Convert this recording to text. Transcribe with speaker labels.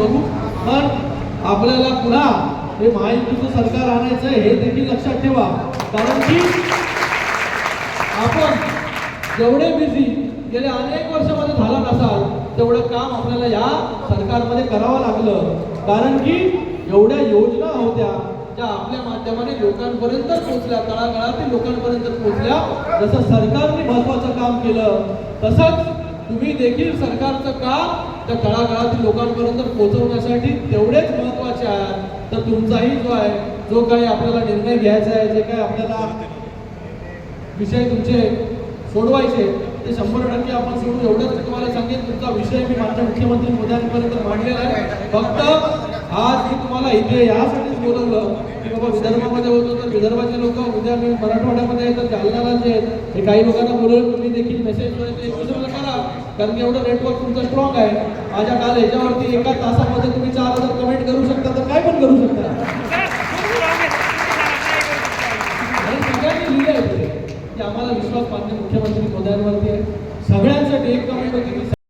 Speaker 1: करू. पण आपल्याला पुन्हा हे महायुतीचं सरकार आणायचं हे देखील लक्षात ठेवा. कारण की आपण जेवढे बिझी गेले अनेक वर्षामध्ये झाला नसाल तेवढं काम आपल्याला या सरकारमध्ये करावं लागलं. कारण की एवढ्या योजना होत्या ज्या आपल्या माध्यमाने लोकांपर्यंत पोहोचल्या तळागाळातील लोकांपर्यंत पोहोचल्या. जसं सरकारने महत्वाचं काम केलं तसंच तुम्ही देखील सरकारचं काम त्या तळागाळातील लोकांपर्यंत पोहोचवण्यासाठी तेवढेच महत्त्वाचे आहात. तर तुमचाही जो आहे जो काही आपल्याला निर्णय घ्यायचा आहे जे काही आपल्याला विषय तुमचे सोडवायचे ते शंभर टक्के आपण सोडू एवढंच तुम्हाला सांगेन तुमचा विषय मी माझ्या मुख्यमंत्री मोदयांपर्यंत मांडलेला आहे. फक्त आज मी तुम्हाला इथे यासाठीच बोलवलं की बाबा विदर्भामध्ये होतो तर विदर्भाचे लोक उद्या मी मराठवाड्यामध्ये आहे तर जे हे काही लोकांना बोलवलं तुम्ही देखील मेसेज ते करा. कारण की एवढं नेटवर्क तुमचं स्ट्रॉंग आहे. माझ्या काल ह्याच्यावरती एका तासामध्ये तुम्ही चार हजार कमेंट करू शकता तर काय पण करू शकता आणि सगळ्यांनी लिहिलं आहे ते की आम्हाला विश्वास माननीय मुख्यमंत्री मोदयांवरती आहे. सगळ्यांसाठी एक कमेंट होती की